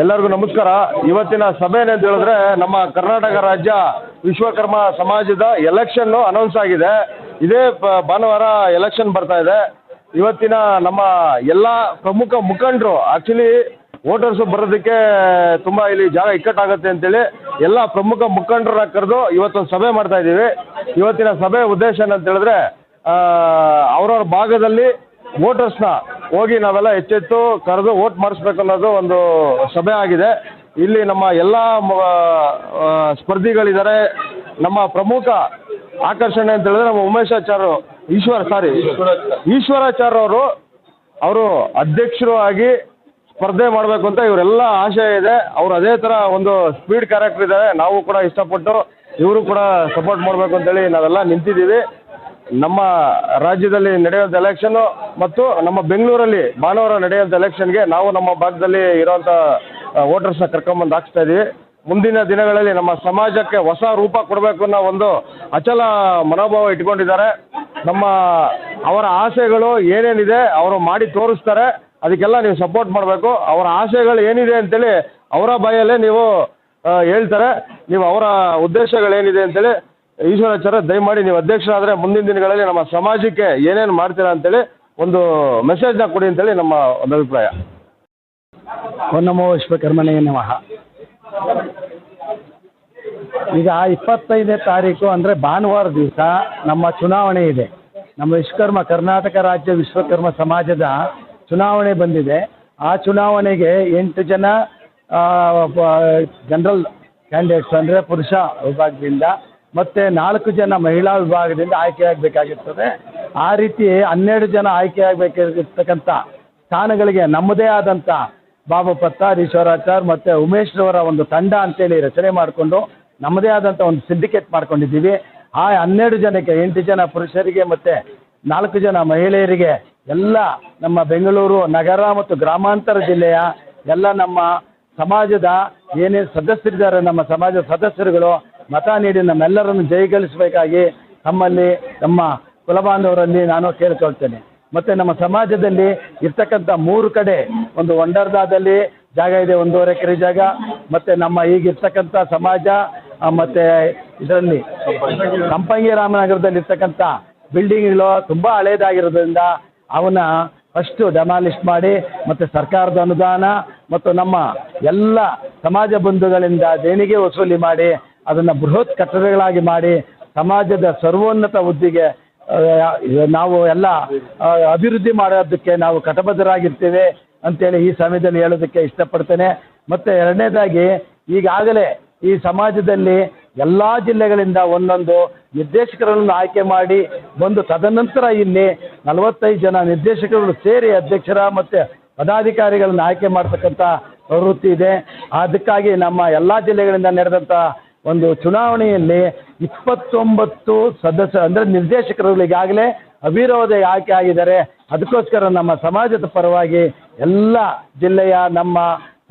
ಎಲ್ಲರಿಗೂ ನಮಸ್ಕಾರ. ಇವತ್ತಿನ ಸಭೆ ಏನಂತ ಹೇಳಿದ್ರೆ ನಮ್ಮ ಕರ್ನಾಟಕ ರಾಜ್ಯ ವಿಶ್ವಕರ್ಮ ಸಮಾಜದ ಎಲೆಕ್ಷನ್ ಅನೌನ್ಸ್ ಆಗಿದೆ. ಇದೇ ಭಾನುವಾರ ಎಲೆಕ್ಷನ್ ಬರ್ತಾ ಇದೆ. ಇವತ್ತಿನ ನಮ್ಮ ಎಲ್ಲ ಪ್ರಮುಖ ಮುಖಂಡರು ಆಕ್ಚುಲಿ ವೋಟರ್ಸ್ ಬರೋದಕ್ಕೆ ತುಂಬಾ ಇಲ್ಲಿ ಜಾಗ ಇಕ್ಕಟ್ಟಾಗುತ್ತೆ ಅಂತೇಳಿ ಎಲ್ಲ ಪ್ರಮುಖ ಮುಖಂಡರನ್ನ ಕರೆದು ಇವತ್ತೊಂದು ಸಭೆ ಮಾಡ್ತಾ ಇದ್ದೀವಿ. ಇವತ್ತಿನ ಸಭೆ ಉದ್ದೇಶ ಏನಂತ ಹೇಳಿದ್ರೆ ಅವ್ರವ್ರ ಭಾಗದಲ್ಲಿ ವೋಟರ್ಸ್ನ ಹೋಗಿ ನಾವೆಲ್ಲ ಎಚ್ಚೆತ್ತು ಕರೆದು ಓಟ್ ಮಾಡಿಸ್ಬೇಕು ಅನ್ನೋದು ಒಂದು ಸಭೆ ಆಗಿದೆ. ಇಲ್ಲಿ ನಮ್ಮ ಎಲ್ಲ ಸ್ಪರ್ಧಿಗಳಿದ್ದಾರೆ. ನಮ್ಮ ಪ್ರಮುಖ ಆಕರ್ಷಣೆ ಅಂತ ಹೇಳಿದ್ರೆ ನಮ್ಮ ಉಮೇಶಾಚಾರ್ರು ಈಶ್ವರ ಸಾರಿ ಈಶ್ವರಾಚಾರ್ಯ ಅವರು ಅವರು ಅಧ್ಯಕ್ಷರು ಆಗಿ ಸ್ಪರ್ಧೆ ಮಾಡಬೇಕು ಅಂತ ಇವರೆಲ್ಲ ಆಶೆ ಇದೆ. ಅವರು ಅದೇ ಥರ ಒಂದು ಸ್ಪೀಡ್ ಕ್ಯಾರೆಕ್ಟರ್ ಇದ್ದಾರೆ. ನಾವು ಕೂಡ ಇಷ್ಟಪಟ್ಟು ಇವರು ಕೂಡ ಸಪೋರ್ಟ್ ಮಾಡಬೇಕು ಅಂತೇಳಿ ನಾವೆಲ್ಲ ನಿಂತಿದ್ದೀವಿ. ನಮ್ಮ ರಾಜ್ಯದಲ್ಲಿ ನಡೆಯುವಂಥ ಎಲೆಕ್ಷನ್ನು ಮತ್ತು ನಮ್ಮ ಬೆಂಗಳೂರಲ್ಲಿ ಭಾನುವಾರ ನಡೆಯುವಂಥ ಎಲೆಕ್ಷನ್ಗೆ ನಾವು ನಮ್ಮ ಭಾಗದಲ್ಲಿ ಇರೋವಂಥ ವೋಟರ್ಸ್ನ ಕರ್ಕೊಂಬಂದು ಹಾಕ್ಸ್ತಾ ಇದ್ದೀವಿ ಮುಂದಿನ ದಿನಗಳಲ್ಲಿ ನಮ್ಮ ಸಮಾಜಕ್ಕೆ ಹೊಸ ರೂಪ ಕೊಡಬೇಕು ಅನ್ನೋ ಒಂದು ಅಚಲ ಮನೋಭಾವ ಇಟ್ಕೊಂಡಿದ್ದಾರೆ. ನಮ್ಮ, ಅವರ ಆಸೆಗಳು ಏನೇನಿದೆ ಅವರು ಮಾಡಿ ತೋರಿಸ್ತಾರೆ. ಅದಕ್ಕೆಲ್ಲ ನೀವು ಸಪೋರ್ಟ್ ಮಾಡಬೇಕು. ಅವರ ಆಸೆಗಳು ಏನಿದೆ ಅಂತೇಳಿ ಅವರ ಬಾಯಲ್ಲೇ ನೀವು ಹೇಳ್ತಾರೆ. ನೀವು ಅವರ ಉದ್ದೇಶಗಳೇನಿದೆ ಅಂತೇಳಿ ಈಶ್ವರಾಚಾರ್ಯ, ದಯಮಾಡಿ ನೀವು ಅಧ್ಯಕ್ಷರಾದರೆ ಮುಂದಿನ ದಿನಗಳಲ್ಲಿ ನಮ್ಮ ಸಮಾಜಕ್ಕೆ ಏನೇನು ಮಾಡ್ತೀರಾ ಅಂತೇಳಿ ಒಂದು ಮೆಸೇಜ್ನ ಕೊಡಿ ಅಂತೇಳಿ ನಮ್ಮ ಒಂದು ಅಭಿಪ್ರಾಯ. ನಮೋ ವಿಶ್ವಕರ್ಮನೇ ನಮಃ. ಈಗ ಇಪ್ಪತ್ತೈದನೇ ತಾರೀಕು ಅಂದರೆ ಭಾನುವಾರ ದಿವಸ ನಮ್ಮ ಚುನಾವಣೆ ಇದೆ. ನಮ್ಮ ವಿಶ್ವಕರ್ಮ, ಕರ್ನಾಟಕ ರಾಜ್ಯ ವಿಶ್ವಕರ್ಮ ಸಮಾಜದ ಚುನಾವಣೆ ಬಂದಿದೆ. ಆ ಚುನಾವಣೆಗೆ ಎಂಟು ಜನ ಜನರಲ್ ಕ್ಯಾಂಡಿಡೇಟ್ಸ್ ಅಂದರೆ ಪುರುಷ ವಿಭಾಗದಿಂದ ಮತ್ತು ನಾಲ್ಕು ಜನ ಮಹಿಳಾ ವಿಭಾಗದಿಂದ ಆಯ್ಕೆಯಾಗಬೇಕಾಗಿರ್ತದೆ. ಆ ರೀತಿ ಹನ್ನೆರಡು ಜನ ಆಯ್ಕೆಯಾಗಬೇಕಿರ್ತಕ್ಕಂಥ ಸ್ಥಾನಗಳಿಗೆ ನಮ್ಮದೇ ಆದಂಥ ಬಾಬು ಪತ್ತಾರ್ ಈಶ್ವರಾಚಾರ್ ಮತ್ತು ಉಮೇಶ್ರವರ ಒಂದು ತಂಡ ಅಂತೇಳಿ ರಚನೆ ಮಾಡಿಕೊಂಡು ನಮ್ಮದೇ ಆದಂಥ ಒಂದು ಸಿಂಡಿಕೇಟ್ ಮಾಡ್ಕೊಂಡಿದ್ದೀವಿ. ಆ ಹನ್ನೆರಡು ಜನಕ್ಕೆ, ಎಂಟು ಜನ ಪುರುಷರಿಗೆ ಮತ್ತು ನಾಲ್ಕು ಜನ ಮಹಿಳೆಯರಿಗೆ ಎಲ್ಲ ನಮ್ಮ ಬೆಂಗಳೂರು ನಗರ ಮತ್ತು ಗ್ರಾಮಾಂತರ ಜಿಲ್ಲೆಯ ಎಲ್ಲ ನಮ್ಮ ಸಮಾಜದ ಏನೇನು ಸದಸ್ಯರಿದ್ದಾರೆ, ನಮ್ಮ ಸಮಾಜದ ಸದಸ್ಯರುಗಳು ಮತ ನೀಡಿ ನಮ್ಮೆಲ್ಲರನ್ನು ಜಯಗಳಿಸಬೇಕಾಗಿ ನಮ್ಮಲ್ಲಿ ನಮ್ಮ ಕುಲಬಾಂಧವರಲ್ಲಿ ನಾನು ಕೇಳಿಕೊಳ್ತೇನೆ. ಮತ್ತು ನಮ್ಮ ಸಮಾಜದಲ್ಲಿ ಇರ್ತಕ್ಕಂಥ ಮೂರು ಕಡೆ, ಒಂದು ವಂಡರ್ದಾದಲ್ಲಿ ಜಾಗ ಇದೆ, ಒಂದೂವರೆ ಎಕರೆ ಜಾಗ, ಮತ್ತು ನಮ್ಮ ಈಗಿರ್ತಕ್ಕಂಥ ಸಮಾಜ ಮತ್ತೆ ಇದರಲ್ಲಿ ಸಂಪಂಗಿ ರಾಮನಗರದಲ್ಲಿ ಇರ್ತಕ್ಕಂಥ ಬಿಲ್ಡಿಂಗ್ಗಳು ತುಂಬ ಹಳೇದಾಗಿರೋದ್ರಿಂದ ಅವನ್ನ ಫಸ್ಟು ಡೆಮಾಲಿಷ್ ಮಾಡಿ, ಮತ್ತು ಸರ್ಕಾರದ ಅನುದಾನ, ಮತ್ತು ನಮ್ಮ ಎಲ್ಲ ಸಮಾಜ ಬಂಧುಗಳಿಂದ ದೇಣಿಗೆ ವಸೂಲಿ ಮಾಡಿ ಅದನ್ನು ಬೃಹತ್ ಕಟ್ಟಡಗಳಾಗಿ ಮಾಡಿ ಸಮಾಜದ ಸರ್ವೋನ್ನತ ಹುದ್ದೆಗೆ ನಾವು ಎಲ್ಲ ಅಭಿವೃದ್ಧಿ ಮಾಡೋದಕ್ಕೆ ನಾವು ಕಟಬದ್ಧರಾಗಿರ್ತೇವೆ ಅಂತೇಳಿ ಈ ಸಮಯದಲ್ಲಿ ಹೇಳೋದಕ್ಕೆ ಇಷ್ಟಪಡ್ತೇನೆ. ಮತ್ತು ಎರಡನೇದಾಗಿ ಈಗಾಗಲೇ ಈ ಸಮಾಜದಲ್ಲಿ ಎಲ್ಲ ಜಿಲ್ಲೆಗಳಿಂದ ಒಂದೊಂದು ನಿರ್ದೇಶಕರನ್ನು ಆಯ್ಕೆ ಮಾಡಿ ಬಂದು ತದನಂತರ ಇಲ್ಲಿ ನಲವತ್ತೈದು ಜನ ನಿರ್ದೇಶಕರು ಸೇರಿ ಅಧ್ಯಕ್ಷರ ಮತ್ತು ಪದಾಧಿಕಾರಿಗಳನ್ನು ಆಯ್ಕೆ ಮಾಡ್ತಕ್ಕಂಥ ಪ್ರವೃತ್ತಿ ಇದೆ. ಅದಕ್ಕಾಗಿ ನಮ್ಮ ಎಲ್ಲ ಜಿಲ್ಲೆಗಳಿಂದ ನಡೆದಂಥ ಒಂದು ಚುನಾವಣೆಯಲ್ಲಿ ಇಪ್ಪತ್ತೊಂಬತ್ತು ಸದಸ್ಯ ಅಂದರೆ ನಿರ್ದೇಶಕರು ಈಗಾಗಲೇ ಅವಿರೋಧ ಆಯ್ಕೆ ಆಗಿದ್ದಾರೆ, ಅದಕ್ಕೋಸ್ಕರ ನಮ್ಮ ಸಮಾಜದ ಪರವಾಗಿ ಎಲ್ಲ ಜಿಲ್ಲೆಯ ನಮ್ಮ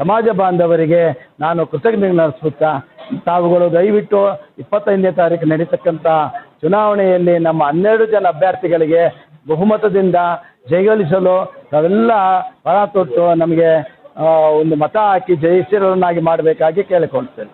ಸಮಾಜ ಬಾಂಧವರಿಗೆ ನಾನು ಕೃತಜ್ಞತೆ ನಡೆಸುತ್ತಾ ತಾವುಗಳು ದಯವಿಟ್ಟು ಇಪ್ಪತ್ತೈದನೇ ತಾರೀಕು ನಡೀತಕ್ಕಂಥ ಚುನಾವಣೆಯಲ್ಲಿ ನಮ್ಮ ಹನ್ನೆರಡು ಜನ ಅಭ್ಯರ್ಥಿಗಳಿಗೆ ಬಹುಮತದಿಂದ ಜಯಗಳಿಸಲು ತಾವೆಲ್ಲ ಪರ ತೊಟ್ಟು ನಮಗೆ ಒಂದು ಮತ ಹಾಕಿ ಜಯಿಸಿರೋರನ್ನಾಗಿ ಮಾಡಬೇಕಾಗಿ ಕೇಳಿಕೊಳ್ತೇನೆ.